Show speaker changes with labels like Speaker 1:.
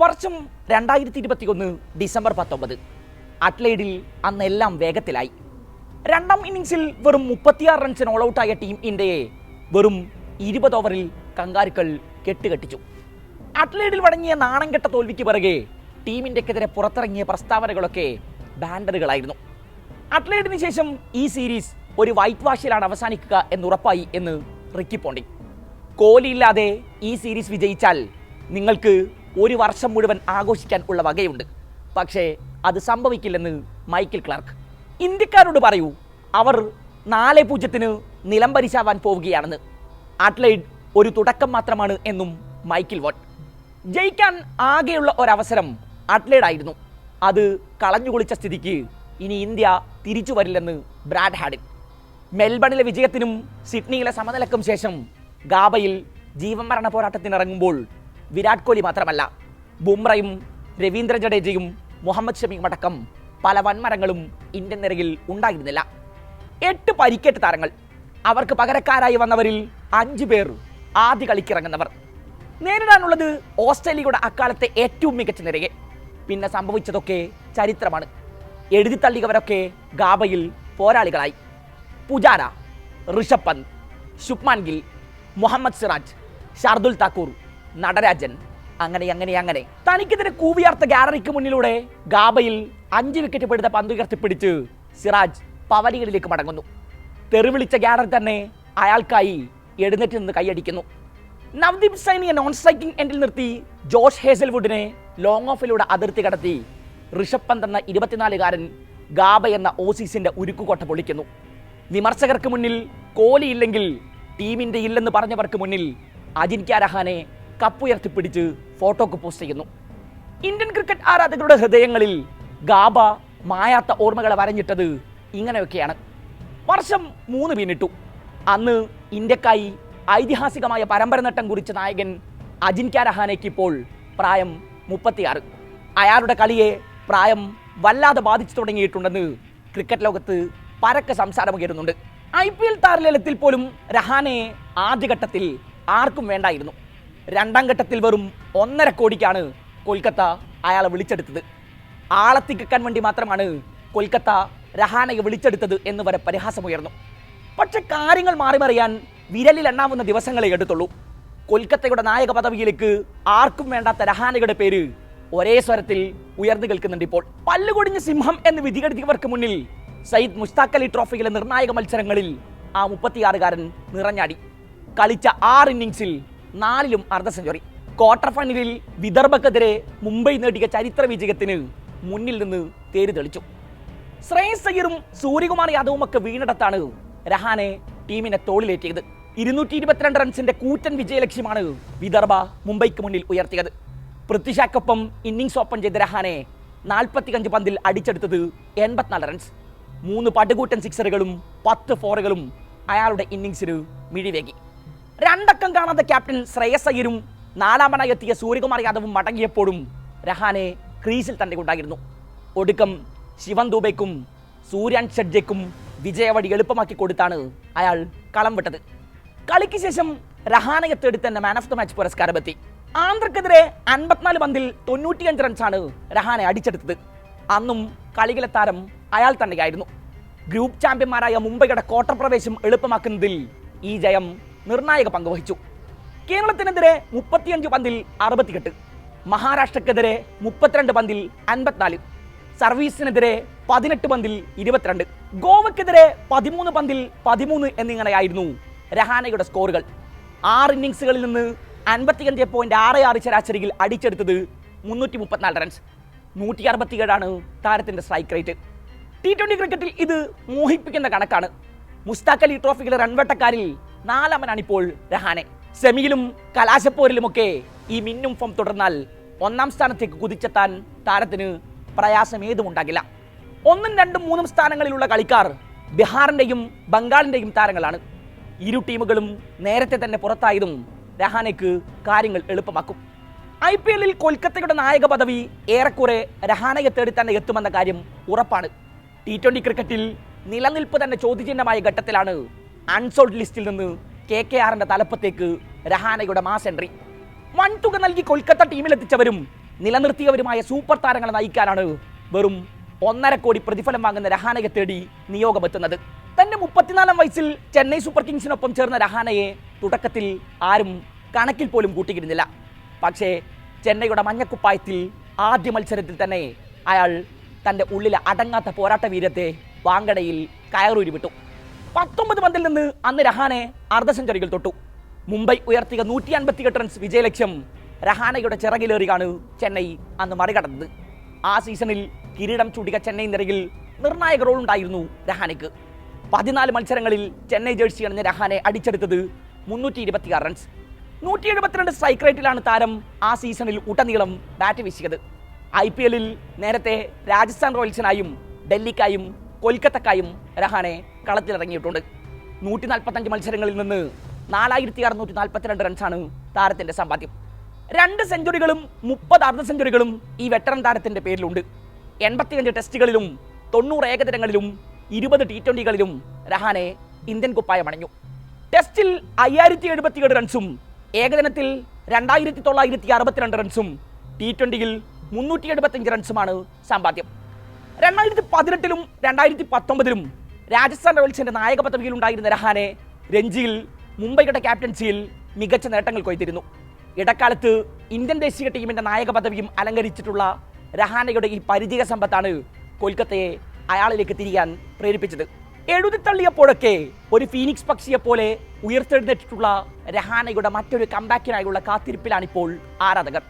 Speaker 1: വർഷം രണ്ടായിരത്തി ഇരുപത്തി ഒന്ന് ഡിസംബർ പത്തൊമ്പത്. അറ്റ്ലൈഡിൽ അന്നെല്ലാം വേഗത്തിലായി. രണ്ടാം ഇന്നിങ്സിൽ വെറും മുപ്പത്തിയാറ് റൺസിന് ഓൾ ഔട്ടായ ടീം ഇന്ത്യയെ വെറും ഇരുപത് ഓവറിൽ കങ്കാരുക്കൾ കെട്ടുകെട്ടിച്ചു. അറ്റ്ലൈഡിൽ വടങ്ങിയ നാണംകെട്ട തോൽവിക്ക് പിറകെ ടീം ഇന്ത്യക്കെതിരെ പുറത്തിറങ്ങിയ പ്രസ്താവനകളൊക്കെ ബാൻഡറുകളായിരുന്നു അറ്റ്ലൈഡിന് ശേഷം ഈ സീരീസ് ഒരു വൈറ്റ് വാഷിലാണ് അവസാനിക്കുക എന്നുറപ്പായി എന്ന് റിക്കി പോണ്ടിങ്. കോഹ്ലി ഇല്ലാതെ ഈ സീരീസ് വിജയിച്ചാൽ നിങ്ങൾക്ക് ഒരു വർഷം മുഴുവൻ ആഘോഷിക്കാൻ ഉള്ള വകയുണ്ട്. പക്ഷേ അത് സംഭവിക്കില്ലെന്ന് മൈക്കിൾ ക്ലാർക്ക്. ഇന്ത്യക്കാരോട് പറയൂ അവർ നാല് പൂജ്യത്തിന് നിലംപരിശാവാൻ പോവുകയാണെന്ന്. അഡ്ലൈഡ് ഒരു തുടക്കം മാത്രമാണ് എന്നും മൈക്കിൾ വോട്ട് ജയിക്കാൻ ആകെയുള്ള ഒരവസരം ആയിരുന്നു അത് കളഞ്ഞുകുളിച്ച സ്ഥിതിക്ക് ഇനി ഇന്ത്യ തിരിച്ചു വരില്ലെന്ന് ബ്രാഡ് ഹാഡിൻ. മെൽബണിലെ വിജയത്തിനും സിഡ്നിയിലെ സമനിലക്കും ശേഷം ഗാബയിൽ ജീവൻ മരണ പോരാട്ടത്തിനിറങ്ങുമ്പോൾ വിരാട് കോഹ്ലി മാത്രമല്ല ബുംറയും രവീന്ദ്ര ജഡേജയും മുഹമ്മദ് ഷമിയും അടക്കം പല വൻമരങ്ങളും ഇന്ത്യൻ നിരയിൽ ഉണ്ടായിരുന്നില്ല. എട്ട് പരിക്കേറ്റ താരങ്ങൾ. അവർക്ക് പകരക്കാരായി വന്നവരിൽ അഞ്ചു പേർ ആദ്യ കളിക്കിറങ്ങുന്നവർ നേരിടാനുള്ളത് ഓസ്ട്രേലിയയുടെ അക്കാലത്തെ ഏറ്റവും മികച്ച നിരയെ. പിന്നെ സംഭവിച്ചതൊക്കെ ചരിത്രമാണ്. എഴുതി തള്ളിയവരൊക്കെ ഗാബയിൽ പോരാളികളായി. പുജാര ഋഷഭ് പന്ത് ശുഭ്മാൻ ഗിൽ മുഹമ്മദ് സിറാജ് ഷാർദുൽ താക്കൂർ നടരാജൻ. അങ്ങനെ അങ്ങനെ അങ്ങനെ. തനിക്കെതിരെ കൂവിയാർത്ത ഗാലറിക്ക് മുന്നിലൂടെ ഗാബയിൽ അഞ്ച് വിക്കറ്റ് പെടുത്ത പന്ത് ഉയർത്തിപ്പിടിച്ച് സിറാജ് പവലികളിലേക്ക് മടങ്ങുന്നു. തെറിവിളിച്ച ഗാലറി തന്നെ അയാൾക്കായി എഴുന്നേറ്റ് നിന്ന് കൈയടിക്കുന്നു. നവദീപ് സൈനിയെ നോൺ സ്ട്രൈക്കിംഗ് എൻഡിൽ നിർത്തി ജോഷ് ഹേസൽവുഡിനെ ലോങ് ഓഫിലൂടെ അതിർത്തി കടത്തി ഋഷഭ് പന്ത് എന്ന ഇരുപത്തിനാലുകാരൻ ഗാബ എന്ന ഓസീസിന്റെ ഉരുക്കുകോട്ട പൊളിക്കുന്നു. വിമർശകർക്ക് മുന്നിൽ കോഹ്ലി ഇല്ലെങ്കിൽ ടീമിന്റെ ഇല്ലെന്ന് പറഞ്ഞവർക്ക് മുന്നിൽ അജിൻക്യ രഹാനെ കപ്പുയർത്തിപ്പിടിച്ച് ഫോട്ടോക്ക് പോസ്റ്റ് ചെയ്യുന്നു. ഇന്ത്യൻ ക്രിക്കറ്റ് ആരാധകരുടെ ഹൃദയങ്ങളിൽ ഗാബ മായാത്ത ഓർമ്മകളെ വരഞ്ഞിട്ടത് ഇങ്ങനെയൊക്കെയാണ്. വർഷം മൂന്ന് പിന്നിട്ടു. അന്ന് ഇന്ത്യക്കായി ഐതിഹാസികമായ പരമ്പര നേട്ടം കുറിച്ച നായകൻ അജിൻക്യ രഹാനയ്ക്ക് ഇപ്പോൾ പ്രായം മുപ്പത്തിയാറ്. അയാളുടെ കളിയെ പ്രായം വല്ലാതെ ബാധിച്ചു തുടങ്ങിയിട്ടുണ്ടെന്ന് ക്രിക്കറ്റ് ലോകത്ത് പരക്കെ സംസാരമുയരുന്നുണ്ട് ഐ പി എൽ താരലേലത്തിൽ പോലും രഹാനെ ആദ്യഘട്ടത്തിൽ ആർക്കും വേണ്ടായിരുന്നു. രണ്ടാം ഘട്ടത്തിൽ വെറും ഒന്നര കോടിക്കാണ് കൊൽക്കത്ത അയാളെ വിളിച്ചെടുത്തത്. ആളെത്തിക്കാൻ വേണ്ടി മാത്രമാണ് കൊൽക്കത്ത രഹാനയെ വിളിച്ചെടുത്തത് എന്ന് വരെ പരിഹാസമുയർന്നു. പക്ഷെ കാര്യങ്ങൾ മാറിമറിയാൻ വിരലിൽ എണ്ണാവുന്ന ദിവസങ്ങളെ എടുത്തുള്ളൂ. കൊൽക്കത്തയുടെ നായക പദവിയിലേക്ക് ആർക്കും വേണ്ടാത്ത രഹാനയുടെ പേര് ഒരേ സ്വരത്തിൽ ഉയർന്നു കേൾക്കുന്നുണ്ട് ഇപ്പോൾ. പല്ലുകൊടിഞ്ഞ സിംഹം എന്ന് വിധികെടുത്തിയവർക്ക് മുന്നിൽ സയ്യിദ് മുസ്താഖ് അലി ട്രോഫിയിലെ നിർണായക മത്സരങ്ങളിൽ ആ മുപ്പത്തിയാറുകാരൻ നിറഞ്ഞാടി. കളിച്ച ആറ് ഇന്നിംഗ്സിൽ നാലിലും അർദ്ധ സെഞ്ചുറി. ക്വാർട്ടർ ഫൈനലിൽ വിദർഭക്കെതിരെ മുംബൈ നേടിയ ചരിത്ര വിജയത്തിന് മുന്നിൽ നിന്ന് തേര് തെളിച്ചു. ശ്രേയസ് അയ്യറും സൂര്യകുമാർ യാദവും ഒക്കെ വീണിടത്താണ് രഹാനെ ടീമിനെ തോളിലേറ്റിയത്. ഇരുന്നൂറ്റി ഇരുപത്തിരണ്ട് റൺസിന്റെ കൂറ്റൻ വിജയലക്ഷ്യമാണ് വിദർഭ മുംബൈക്ക് മുന്നിൽ ഉയർത്തിയത്. പൃഥ്വിഷാക്കൊപ്പം ഇന്നിംഗ്സ് ഓപ്പൺ ചെയ്ത രഹാനെ നാൽപ്പത്തിയഞ്ച് പന്തിൽ അടിച്ചെടുത്തത് എൺപത്തിനാല് റൺസ് മൂന്ന് പടുകൂറ്റൻ സിക്സറുകളും പത്ത് ഫോറുകളും അയാളുടെ ഇന്നിംഗ്സിന് മിഴിവേകി. രണ്ടക്കം കാണാത്ത ക്യാപ്റ്റൻ ശ്രേയസ് അയ്യരും നാലാമനായി എത്തിയ സൂര്യകുമാർ യാദവും മടങ്ങിയപ്പോഴും രഹാനെ ക്രീസിൽ തന്നെ ഉണ്ടായിരുന്നു ഒടുക്കം ശിവൻ ദൂബയ്ക്കും സൂര്യൻ ഷഡ്ജയ്ക്കും വിജയവടി എളുപ്പമാക്കി കൊടുത്താണ് അയാൾ കളം വിട്ടത്. കളിക്ക് ശേഷം രഹാനയെ തേടി തന്നെ മാൻ ഓഫ് ദ മാച്ച് പുരസ്കാരം എത്തി. ആന്ധ്രക്കെതിരെ അൻപത്തിനാല് പന്തിൽ തൊണ്ണൂറ്റിയഞ്ച് റൺസാണ് രഹാനെ അടിച്ചെടുത്തത്. അന്നും കളികളെ താരം അയാൾ തന്നെയായിരുന്നു. ഗ്രൂപ്പ് ചാമ്പ്യന്മാരായ മുംബൈയുടെ ക്വാർട്ടർ പ്രവേശം എളുപ്പമാക്കുന്നതിൽ ഈ ജയം നിർണായക പങ്ക് വഹിച്ചു. കേരളത്തിനെതിരെ മുപ്പത്തിയഞ്ച് പന്തിൽ അറുപത്തിയെട്ട് മഹാരാഷ്ട്രക്കെതിരെ മുപ്പത്തിരണ്ട് പന്തിൽ അൻപത്തിനാല് സർവീസിനെതിരെ പതിനെട്ട് പന്തിൽ ഇരുപത്തിരണ്ട് ഗോവക്കെതിരെ പതിമൂന്ന് പന്തിൽ പതിമൂന്ന് എന്നിങ്ങനെയായിരുന്നു രഹാനയുടെ സ്കോറുകൾ. ആറ് ഇന്നിങ്സുകളിൽ നിന്ന് അൻപത്തിയഞ്ച് പോയിന്റ് ആറ് ആറ് ശരാശരിയിൽ അടിച്ചെടുത്തത് മുന്നൂറ്റി മുപ്പത്തിനാല് റൺസ് നൂറ്റി അറുപത്തിയേഴാണ് താരത്തിന്റെ സ്ട്രൈക്ക് റേറ്റ് ടി ട്വന്റി ക്രിക്കറ്റിൽ ഇത് മോഹിപ്പിക്കുന്ന കണക്കാണ്. മുസ്താഖ് അലി ട്രോഫിയിലെ റൺവെട്ടക്കാരിൽ നാലാമനാണ് ഇപ്പോൾ രഹാനെ. സെമിയിലും കലാശപ്പോരിലുമൊക്കെ ഈ മിന്നും ഫോം തുടർന്നാൽ ഒന്നാം സ്ഥാനത്തേക്ക് കുതിച്ചെത്താൻ താരത്തിന് പ്രയാസം ഏതും ഉണ്ടാകില്ല ഒന്നും രണ്ടും മൂന്നും സ്ഥാനങ്ങളിലുള്ള കളിക്കാർ ബീഹാറിന്റെയും ബംഗാളിന്റെയും താരങ്ങളാണ്. ഇരു ടീമുകളും നേരത്തെ തന്നെ പുറത്തായതും രഹാനയ്ക്ക് കാര്യങ്ങൾ എളുപ്പമാക്കും. ഐ പി എല്ലിൽ കൊൽക്കത്തയുടെ നായക പദവി ഏറെക്കുറെ രഹാനയെ തേടി തന്നെ എത്തുമെന്ന കാര്യം ഉറപ്പാണ്. ടി ട്വന്റി ക്രിക്കറ്റിൽ നിലനിൽപ്പ് തന്നെ ചോദ്യചിഹ്നമായ ഘട്ടത്തിലാണ് അൺസോൾഡ് ലിസ്റ്റിൽ നിന്ന് കെ കെ ആറിന്റെ തലപ്പത്തേക്ക് രഹാനയുടെ മാസ് എൻട്രി വൻതുക നൽകി കൊൽക്കത്ത ടീമിലെത്തിച്ചവരും നിലനിർത്തിയവരുമായ സൂപ്പർ താരങ്ങളെ നയിക്കാനാണ് വെറും ഒന്നര കോടി പ്രതിഫലം വാങ്ങുന്ന രഹാനയെ തേടി നിയോഗമെത്തുന്നത്. തന്റെ മുപ്പത്തിനാലാം വയസ്സിൽ ചെന്നൈ സൂപ്പർ കിങ്സിനൊപ്പം ചേർന്ന രഹാനയെ തുടക്കത്തിൽ ആരും കണക്കിൽ പോലും കൂട്ടിയിരുന്നില്ല. പക്ഷേ ചെന്നൈയുടെ മഞ്ഞക്കുപ്പായത്തിൽ ആദ്യ മത്സരത്തിൽ തന്നെ അയാൾ തന്റെ ഉള്ളിലെ അടങ്ങാത്ത പോരാട്ട വീരത്തെ വാങ്കടയിൽ കയറൂരി വിട്ടു പത്തൊമ്പത് പന്തിൽ നിന്ന് അന്ന് രഹാനെ അർദ്ധ സെഞ്ചുറികൾ തൊട്ടു. മുംബൈ ഉയർത്തിയ നൂറ്റി അൻപത്തിയെട്ട് റൺസ് വിജയലക്ഷ്യം രഹാനയുടെ ചിറകിലേറിയാണ് ചെന്നൈ അന്ന് മറികടന്നത്. ആ സീസണിൽ കിരീടം ചൂടിക ചെന്നൈ നിരയിൽ നിർണായക റോൾ ഉണ്ടായിരുന്നു രഹാനയ്ക്ക്. പതിനാല് മത്സരങ്ങളിൽ ചെന്നൈ ജേഴ്സി അണിഞ്ഞ രഹാനെ അടിച്ചെടുത്തത് മുന്നൂറ്റി ഇരുപത്തിയാറ് റൺസ് നൂറ്റി എഴുപത്തിരണ്ട് സ്ട്രൈക്ക് റേറ്റിലാണ് താരം ആ സീസണിൽ ഉടനീളം ബാറ്റ് വീശിയത്. ഐ പി എല്ലിൽ നേരത്തെ രാജസ്ഥാൻ റോയൽസിനായും ഡൽഹിക്കായും കൊൽക്കത്തക്കായും രഹാനെ കളത്തിലിറങ്ങിയിട്ടുണ്ട്. നൂറ്റി നാൽപ്പത്തഞ്ച് മത്സരങ്ങളിൽ നിന്ന് നാലായിരത്തി അറുന്നൂറ്റി നാൽപ്പത്തിരണ്ട് റൺസാണ് താരത്തിന്റെ സമ്പാദ്യം. രണ്ട് സെഞ്ചുറികളും മുപ്പത് അർദ്ധ സെഞ്ചുറികളും ഈ വെറ്ററൻ താരത്തിന്റെ പേരിലുണ്ട്. എൺപത്തിയഞ്ച് ടെസ്റ്റുകളിലും തൊണ്ണൂറ് ഏകദിനങ്ങളിലും ഇരുപത് ടി ട്വന്റികളിലും രഹാനെ ഇന്ത്യൻ കുപ്പായം അണിഞ്ഞു. ടെസ്റ്റിൽ അയ്യായിരത്തി എഴുപത്തിയേഴ് റൺസും ഏകദിനത്തിൽ രണ്ടായിരത്തി തൊള്ളായിരത്തി അറുപത്തിരണ്ട് റൺസും ടി ട്വന്റിയിൽ മുന്നൂറ്റി എഴുപത്തിയഞ്ച് റൺസുമാണ് സമ്പാദ്യം. രണ്ടായിരത്തി പതിനെട്ടിലും രണ്ടായിരത്തി പത്തൊമ്പതിലും രാജസ്ഥാൻ റോയൽസിന്റെ നായക പദവിയിൽ ഉണ്ടായിരുന്ന രഹാനെ രഞ്ജിയിൽ മുംബൈയുടെ ക്യാപ്റ്റൻസിയിൽ മികച്ച നേട്ടങ്ങൾ കൊയ്തിരുന്നു. ഇടക്കാലത്ത് ഇന്ത്യൻ ദേശീയ ടീമിന്റെ നായക പദവിയും അലങ്കരിച്ചിട്ടുള്ള രഹാനയുടെ ഈ പരിചയ സമ്പത്താണ് കൊൽക്കത്തയെ അയാളിലേക്ക് തിരിയാൻ പ്രേരിപ്പിച്ചത്. എഴുതിത്തള്ളിയപ്പോഴൊക്കെ ഒരു ഫീനിക്സ് പക്ഷിയെ പോലെ ഉയർത്തെഴുന്നേറ്റിട്ടുള്ള രഹാനയുടെ മറ്റൊരു കമ്പാക്കിനായുള്ള കാത്തിരിപ്പിലാണിപ്പോൾ ആരാധകർ.